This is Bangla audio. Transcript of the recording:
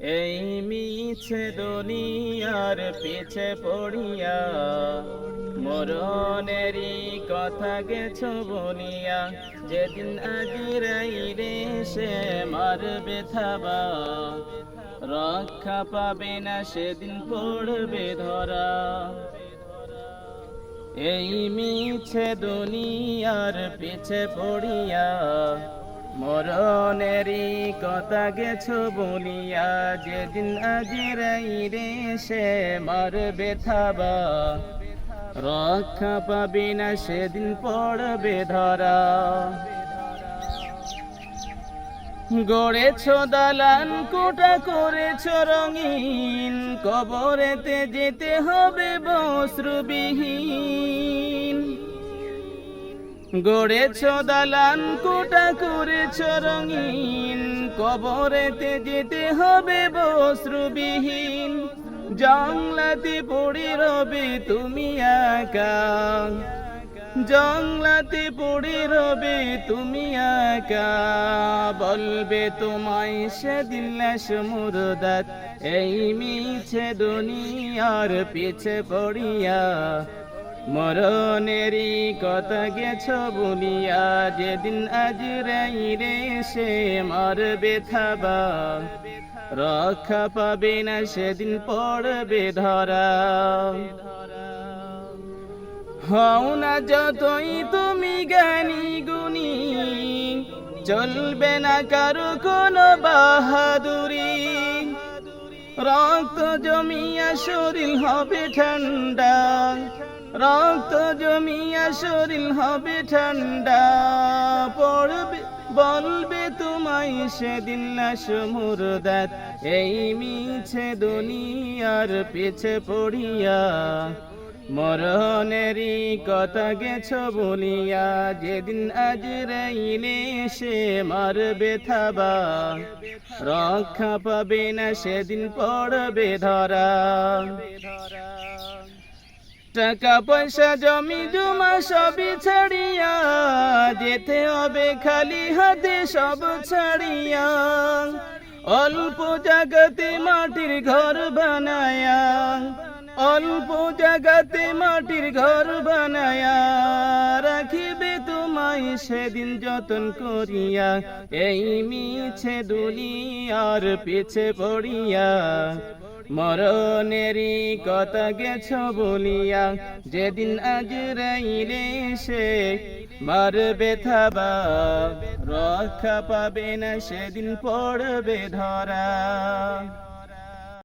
এই মিছে দুনিয়ার পিছে পড়িয়া, মরণেরই কথা গেছ বলিয়া, যেদিন আজিরাই রে সে মারবে থাবা রক্ষা পাবে না সেদিন পড়বে ধরা। এই মিছে দুনিয়ার পিছে পড়িয়া মরণেরই কথা গেছ বলিয়া, যেদিন আজিরাই রে সে মারবে বেথাবা রক্ষা পাবি না, সেদিন পড়বে ধরা। গড়েছ দালান, কোটা করেছ রঙিন, কবরেতে যেতে হবে বস্ত্রবিহীন। গড়েছ দালান, কোটা করেছ রঙিন। কবরেতে যেতে হবে বস্ত্রবিহীন জংলাতে পড়ে রবে তুমি একা। জংলাতে পড়ে রবে তুমি একা। বলবে তোমায় সেদিন লাশ মুরদাত এই মিছে দুনিয়ার পিছে পড়িয়া মরণেরই কথা গেছ বলিয়া, যেদিন আজ রাই রে সে মারবে থাবা। রক্ষা পাবে না, সেদিন পড়বে ধরা। হও না যতই তুমি জ্ঞানী গুণী, চলবে না কারও কোনো বাহাদুরি। রক্ত জমিয়া শরীর হবে ঠান্ডা রক্ত জমিয়া শরীর হবে ঠান্ডা। পড়বে, বলবে তোমায় সেদিন লাশ মুরদাত এই মিছে দুনিয়ার পিছে পড়িয়া, মরণেরই কথা গেছ বলিয়া, যেদিন আজ রাইলে সে মারবে থাবা। রক্ষা পাবে না সেদিন পড়বে ধরা। টাকা পয়সা, জমি, জমা সবই ছাড়িয়া, যেতে হবে খালি হাতে সব ছাড়িয়া। অল্প জাগাতে মাটির ঘর বানায়া, অল্প জাগাতে মাটির ঘর বানায়া রাখিবে তোমায় সেদিন যতন করিয়া, এই মিছে দুনিয়ার পিছে পড়িয়া। মরণেরই কথা গেছ বলিয়া, যেদিন আজ রাইলে সে মারবে থাবা রক্ষা পাবে না, সেদিন পড়বে ধরা।